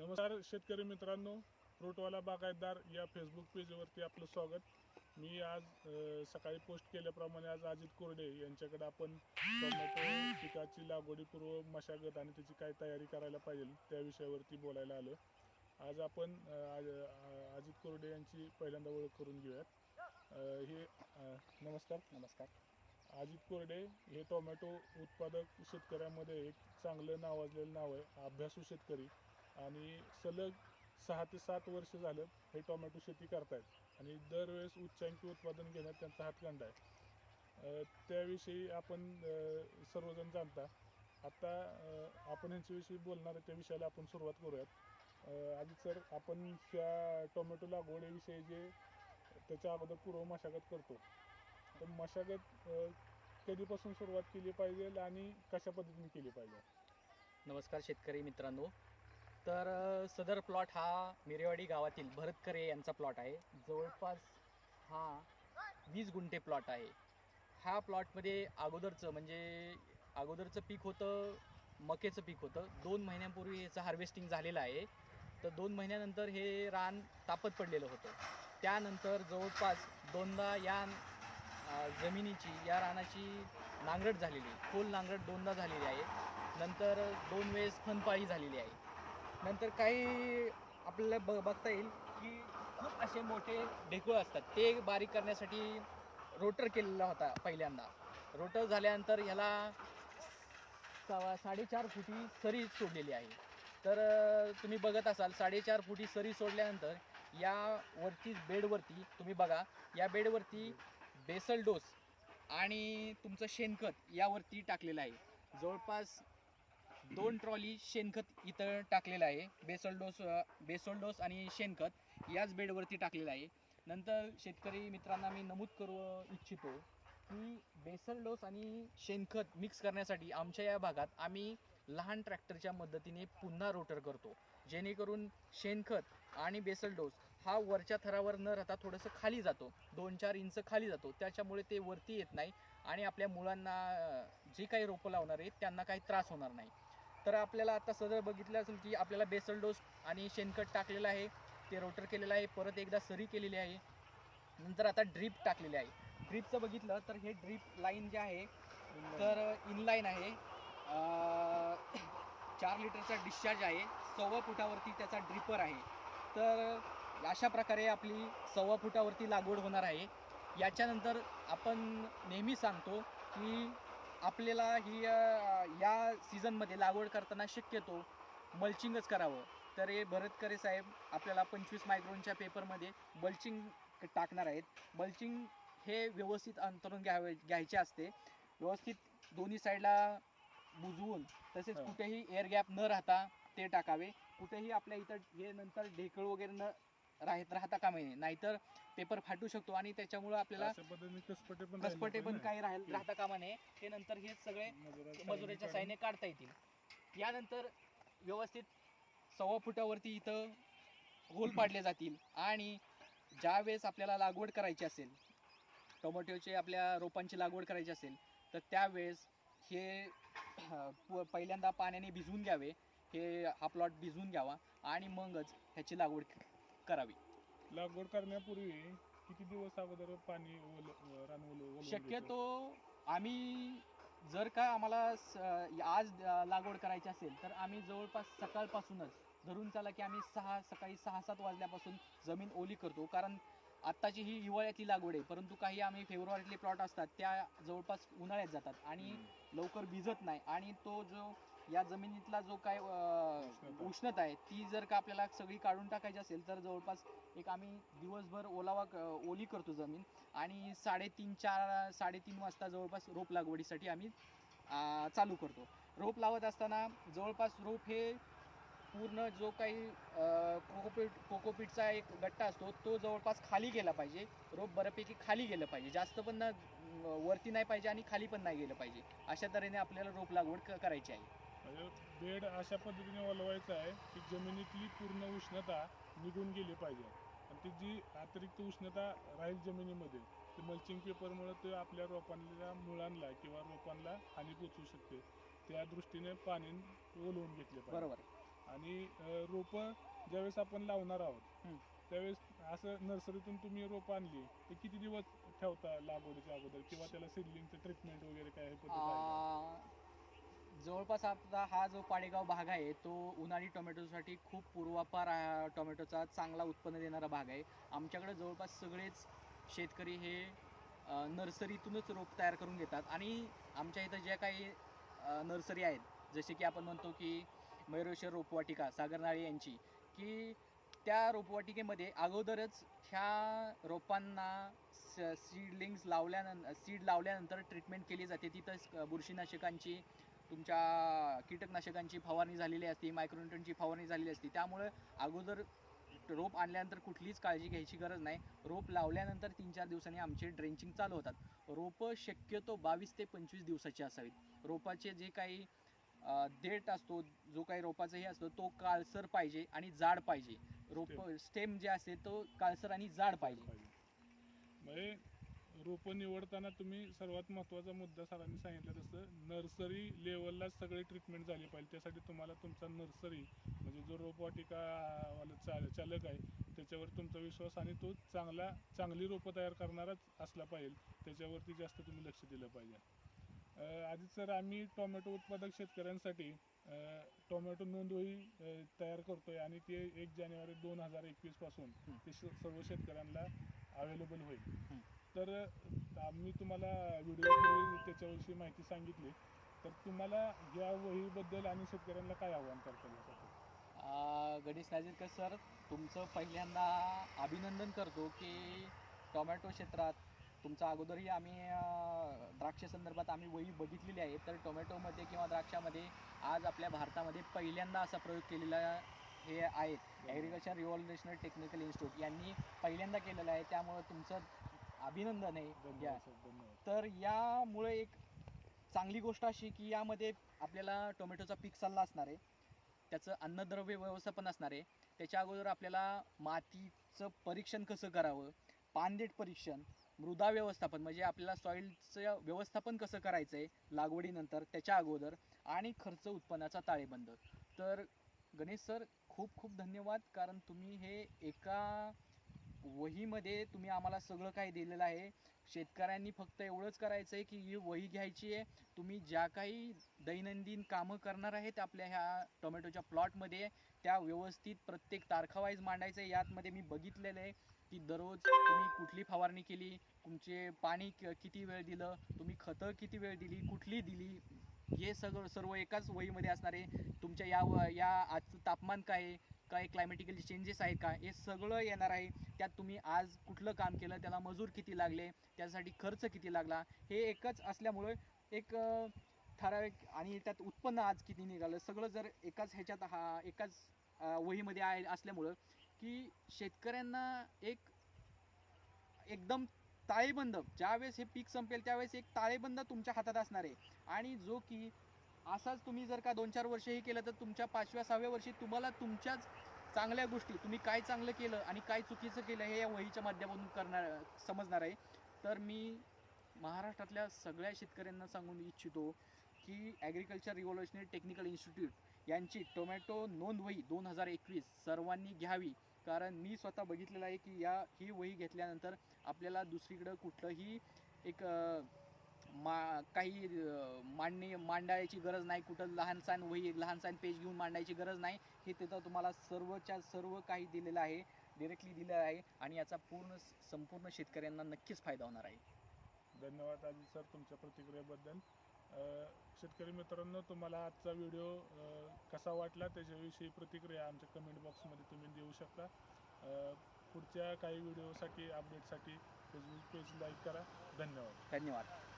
नमस्कार शेतकरी मित्रांनो फ्रूटवाला बागायतदार या फेसबुक पेजवरती आपलं स्वागत. मी आज सकाळी पोस्ट केल्याप्रमाणे आज अजित कोरडे यांच्याकडे आपण टोमॅटो पिकाची लागवडीपूर्व मशागत आणि त्याची काय तयारी करायला पाहिजे त्या विषयावरती बोलायला आलो आज आपण अजित कोरडे यांची पहिल्यांदा ओळख करून घेऊयात. हे नमस्कार. नमस्कार. अजित कोरडे हे टोमॅटो उत्पादक शेतकऱ्यामध्ये एक चांगलं नावाजलेलं नाव आहे. अभ्यासू शेतकरी. आणि सलग सहा ते सात वर्ष झालं हे टोमॅटो शेती करतायत. आणि दरवेळेस उच्चांकी उत्पादन घेण्यात त्यांचा हातखंडा आहे. त्याविषयी आपण सर्वजण जाणता. आता आपण ह्यांच्याविषयी बोलणार त्या विषयाला आपण सुरुवात करूयात. आधी सर आपण ह्या टोमॅटो लागवडीविषयी जे त्याच्या अगोदर पूर्व मशागत करतो. तर मशागत कधीपासून सुरुवात केली पाहिजे आणि कशा पद्धतीने केली पाहिजे? नमस्कार शेतकरी मित्रांनो. तर सदर प्लॉट हा मिरेवाडी गावातील भरतकरे यांचा प्लॉट आहे. जवळपास हा वीस गुंठे प्लॉट आहे. ह्या प्लॉटमध्ये अगोदरचं म्हणजे अगोदरचं पीक होतं मकेचं पीक होतं. दोन महिन्यांपूर्वी याचं हार्वेस्टिंग झालेलं आहे. तर दोन महिन्यानंतर हे रान तापत पडलेलं होतं. त्यानंतर जवळपास दोनदा या जमिनीची या रानाची नांगरट झालेली खोल नांगरट दोनदा झालेली आहे. नंतर दोन वेळेस फनपाळी झालेली आहे. नंतर काही आपल्याला ब बघता येईल की खूप असे मोठे ढेकूळ असतात. ते बारीक करण्यासाठी रोटर केलेला होता पहिल्यांदा. रोटर झाल्यानंतर ह्याला सवा साडेचार फुटी सरी सोडलेली आहे. तर तुम्ही बघत असाल साडेचार फुटी सरी सोडल्यानंतर या वरती बेडवरती तुम्ही बघा या बेडवरती बेसल डोस आणि तुमचं शेणखत यावरती टाकलेलं आहे. जवळपास दोन ट्रॉली शेणखत इथं टाकलेलं आहे. बेसल डोस बेसल डोस आणि शेणखत याच बेडवरती टाकलेलं आहे. नंतर शेतकरी मित्रांना मी नमूद करू इच्छितो की बेसल डोस आणि शेणखत मिक्स करण्यासाठी आमच्या या भागात आम्ही लहान ट्रॅक्टरच्या मदतीने पुन्हा रोटर करतो. जेणेकरून शेणखत आणि बेसल डोस हा वरच्या थरावर न राहता थोडंसं खाली जातो. दोन चार इंच खाली जातो. त्याच्यामुळे ते वरती येत नाही आणि आपल्या मुलांना जे जी काही रोपं लावणार आहेत त्यांना काही त्रास होणार नाही. तर आपल्याला आता सदर बघितलं असेल की आपल्याला बेसल डोस आणि शेणखत टाकलेलं आहे. ते रोटर केलेलं आहे. परत एकदा सरी केलेली आहे. नंतर आता ड्रीप टाकलेले आहे. ड्रीपचं बघितलं तर हे ड्रीप लाईन जे आहे तर इनलाईन आहे. चार लिटरचा डिस्चार्ज आहे. सव्वा फुटावरती त्याचा ड्रिपर आहे. तर अशा प्रकारे आपली सव्वा फुटावरती लागवड होणार आहे. याच्यानंतर आपण नेहमी सांगतो की आपल्याला ही या सीझनमध्ये लागवड करताना शक्यतो मल्चिंगच करावं. तर हे भरतकरे साहेब आपल्याला पंचवीस मायक्रोनच्या पेपरमध्ये मल्चिंग टाकणार आहेत. मल्चिंग हे व्यवस्थित अंतरून घ्यावे घ्यायचे असते. व्यवस्थित दोन्ही साईडला बुजवून तसेच. कुठेही एअर गॅप न राहता ते टाकावे. कुठेही आपल्या इथं हे नंतर ढेकळ वगैरे न राहत राहता कामा नये नाहीतर पेपर फाटू शकतो आणि त्याच्यामुळं आपल्याला कसपटे पण काही राहील राहता कामा नये. हे नंतर हे सगळे. मजुराच्या साईने काढता येतील. यानंतर व्यवस्थित सव्वा फुटावरती इथं होल पाडले जातील. आणि ज्या वेळेस आपल्याला लागवड करायची असेल टोमॅटोचे आपल्या रोपांची लागवड करायची असेल तर त्यावेळेस हे पहिल्यांदा पाण्याने भिजवून घ्यावे. हे हा प्लॉट भिजवून घ्यावा आणि मगच ह्याची लागवड करावी. लागवड करण्यापूर्वी किती दिवस अगोदर पाणी ओल- रान ओल- ओलवून शक्यतो आम्ही जर का आम्हाला स- आज अ, लागवड करायची असेल तर आम्ही जवळपास सकाळपासूनच धरून चला की आम्ही सहा सकाळी सहा सात वाजल्यापासून जमीन ओली करतो कारण आत्ताची ही हिवाळ्यातली लागवड आहे परंतु काही आम्ही फेब्रुवारीतले प्लॉट असतात त्या जवळपास उन्हाळ्यात जातात आणि हम्म. लवकर भिजत नाही आणि तो जो या जमिनीतला जो काय अ, उष्णता. आहे ती जर का आपल्याला सगळी काढून टाकायची असेल तर जवळपास एक आम्ही दिवसभर ओलावा क- ओली करतो जमीन. आणि साडेतीन चार साडेतीन वाजता जवळपास रोप लागवडीसाठी आम्ही चालू करतो. रोप लावत असताना जवळपास रोप हे पूर्ण जो काही अ, कोकोपीट कोकोपीटचा एक गट्टा असतो तो जवळपास खाली गेला पाहिजे. रोप बऱ्यापैकी खाली गेलं पाहिजे. जास्त पण ना वरती नाही पाहिजे आणि खाली पण नाही गेलं पाहिजे. अशा तऱ्हेने आपल्याला रोप लागवड क- करायची आहे. बेड अशा पद्धतीने ओलवायचा आहे की जमिनीतली पूर्ण उष्णता निघून गेली पाहिजे. आणि ती जी अतिरिक्त उष्णता राहील जमिनीमध्ये ते मल्चिंग पेपरमुळे ते आपल्या रोपांना मुळांना किंवा रोपांना हानी पोचू शकते. त्या दृष्टीने पाणी ओलवून घेतले पाहिजे. बरोबर. आणि रोपं ज्यावेळेस आपण लावणार आहोत. त्यावेळेस असं नर्सरीतून तुम्ही रोपं आणली ते किती दिवस ठेवता लागवडीच्या अगोदर? किंवा त्याला सिडलिंगचं ट्रीटमेंट वगैरे काय पद्धत जवळपास आता हा जो पाडेगाव भाग आहे तो उन्हाळी टोमॅटोसाठी खूप पूर्वापार टोमॅटोचा चांगला उत्पन्न देणारा भाग आहे. आमच्याकडे जवळपास सगळेच शेतकरी हे नर्सरीतूनच रोप तयार करून घेतात. आणि आमच्या इथं ज्या काही नर्सरी आहेत जसे की आपण म्हणतो की मयुरेश्वर रोपवाटिका सागरनाळे यांची की त्या रोपवाटिकेमध्ये अगोदरच ह्या रोपांना स सीडलिंग्स लावल्यानंतर सीड लावल्यानंतर ट्रीटमेंट केली जाते. तिथं बुरशीनाशकांची तुमच्या कीटकनाशकांची फवारणी झालेली असते मायक्रोन्यूटनची फवारणी झालेली असते. त्यामुळे अगोदर रोप आणल्यानंतर कुठलीच काळजी घ्यायची गरज नाही. रोप लावल्यानंतर तीन चार दिवसांनी आमचे ड्रेंचिंग चालू होतात. रोपं शक्यतो बावीस ते पंचवीस दिवसाची असावीत. रोपाचे जे काही देठ असतो जो काही रोपाचा हे असतो तो काळसर पाहिजे आणि जाड पाहिजे. रोप स्टेम जे असते तो काळसर आणि जाड पाहिजे. म्हणजे रोपं निवडताना तुम्ही सर्वात महत्त्वाचा मुद्दा सरांनी सांगितलं तसं नर्सरी लेवलला सगळी ट्रीटमेंट झाली पाहिजे त्यासाठी तुम्हाला तुमचा नर्सरी म्हणजे जो रोपवाटिका वाला चा चालक आहे त्याच्यावर तुमचा विश्वास आणि तो चांगला चांगली रोपं तयार करणाराच असला पाहिजे त्याच्यावरती जास्त तुम्ही लक्ष दिलं पाहिजे अं, आधी सर आम्ही टोमॅटो उत्पादक शेतकऱ्यांसाठी अं, टोमॅटो नोंदवही तयार करतोय आणि ते एक जानेवारी दोन हजार एकवीसपासून हं. ते सर्व शेतकऱ्यांना अवेलेबल होईल. तर आम्ही तुम्हाला व्हिडिओ त्याच्याविषयी माहिती सांगितली. तर तुम्हाला या वहीबद्दल आणि शेतकऱ्यांना काय आव्हान करता येईल गणेश नाजीरकर सर तुमचं पहिल्यांदा अभिनंदन करतो की टोमॅटो क्षेत्रात तुमचा अगोदरही आम्ही द्राक्ष संदर्भात आम्ही वही बघितलेली आहे. तर टोमॅटोमध्ये किंवा द्राक्षामध्ये आज आपल्या भारतामध्ये पहिल्यांदा असा प्रयोग केलेला हे आहेत. ॲग्रिकल्चर रिव्हॉल्युशनरी टेक्निकल इन्स्टिट्यूट यांनी पहिल्यांदा केलेलं आहे. त्यामुळं तुमचं अभिनंदन आहे. या. तर यामुळे एक चांगली गोष्ट अशी की यामध्ये आपल्याला टोमॅटोचा पीक सल्ला असणार आहे. त्याचं अन्नद्रव्य व्यवस्थापन असणार आहे. त्याच्या अगोदर आपल्याला मातीचं परीक्षण कसं करावं? पानदेट परीक्षण मृदा व्यवस्थापन म्हणजे आपल्याला सॉईलचं व्यवस्थापन कसं करायचं आहे लागवडीनंतर त्याच्या अगोदर आणि खर्च उत्पन्नाचा ताळेबंद. तर गणेश सर खूप खूप धन्यवाद. कारण तुम्ही हे एका वहीमध्ये तुम्ही आम्हाला सगळं काही दिलेलं आहे. शेतकऱ्यांनी फक्त एवढंच करायचं आहे की ही वही घ्यायची आहे. तुम्ही ज्या काही दैनंदिन कामं करणार आहेत आपल्या ह्या टोमॅटोच्या प्लॉटमध्ये त्या व्यवस्थित प्रत्येक तारखावाईज मांडायचं आहे. यातमध्ये मी बघितलेलं आहे की दररोज तुम्ही कुठली फवारणी केली तुमचे पाणी किती वेळ दिलं तुम्ही खतं किती वेळ दिली कुठली दिली हे सगळं सर्व एकाच वहीमध्ये असणार आहे. तुमच्या या व या आजचं तापमान काय आहे काय क्लायमॅटिकल चेंजेस आहेत का? हे सगळं येणार आहे. त्यात तुम्ही आज कुठलं काम केलं? त्याला मजूर किती लागले? त्यासाठी खर्च किती लागला? हे एकच असल्यामुळे एक ठराविक आणि त्यात उत्पन्न आज किती निघालं? सगळं जर एकाच ह्याच्यात हा एकाच वहीमध्ये आहे असल्यामुळं की शेतकऱ्यांना एक एकदम ताळेबंद ज्यावेळेस हे पीक संपेल त्यावेळेस एक ताळेबंद तुमच्या हातात असणार आहे. आणि जो की असाच तुम्ही जर का दोन चार वर्षही केलं तर तुमच्या पाचव्या सहाव्या वर्षी तुम्हाला तुमच्याच चांगल्या गोष्टी तुम्ही काय चांगलं केलं आणि काय चुकीचं केलं हे या वहीच्या माध्यमातून करणार समजणार आहे. तर मी महाराष्ट्रातल्या सगळ्या शेतकऱ्यांना सांगून इच्छितो की ॲग्रिकल्चर रिव्हॉल्युशनरी टेक्निकल इन्स्टिट्यूट यांची टोमॅटो नोंद वही दोन हजार एकवीस सर्वांनी घ्यावी. कारण मी स्वतः बघितलेलं आहे की या ही वही घेतल्यानंतर आपल्याला दुसरीकडं कुठलंही एक मा काही मांडणी मांडायची गरज नाही. कुठं लहानसहान वही लहानसहान पेज घेऊन मांडायची गरज नाही. हे तिथं तुम्हाला सर्वच्या सर्व काही दिलेलं आहे. डिरेक्टली दिलेलं आहे. आणि याचा पूर्ण संपूर्ण शेतकऱ्यांना नक्कीच फायदा होणार आहे. धन्यवाद अजित सर तुमच्या प्रतिक्रियेबद्दल. शेतकरी मित्रांनो तुम्हाला आजचा व्हिडिओ कसा वाटला त्याच्याविषयी प्रतिक्रिया आमच्या कमेंट बॉक्समध्ये तुम्ही देऊ शकता. पुढच्या काही व्हिडिओसाठी अपडेटसाठी फेसबुक पेज लाईक करा. धन्यवाद. धन्यवाद.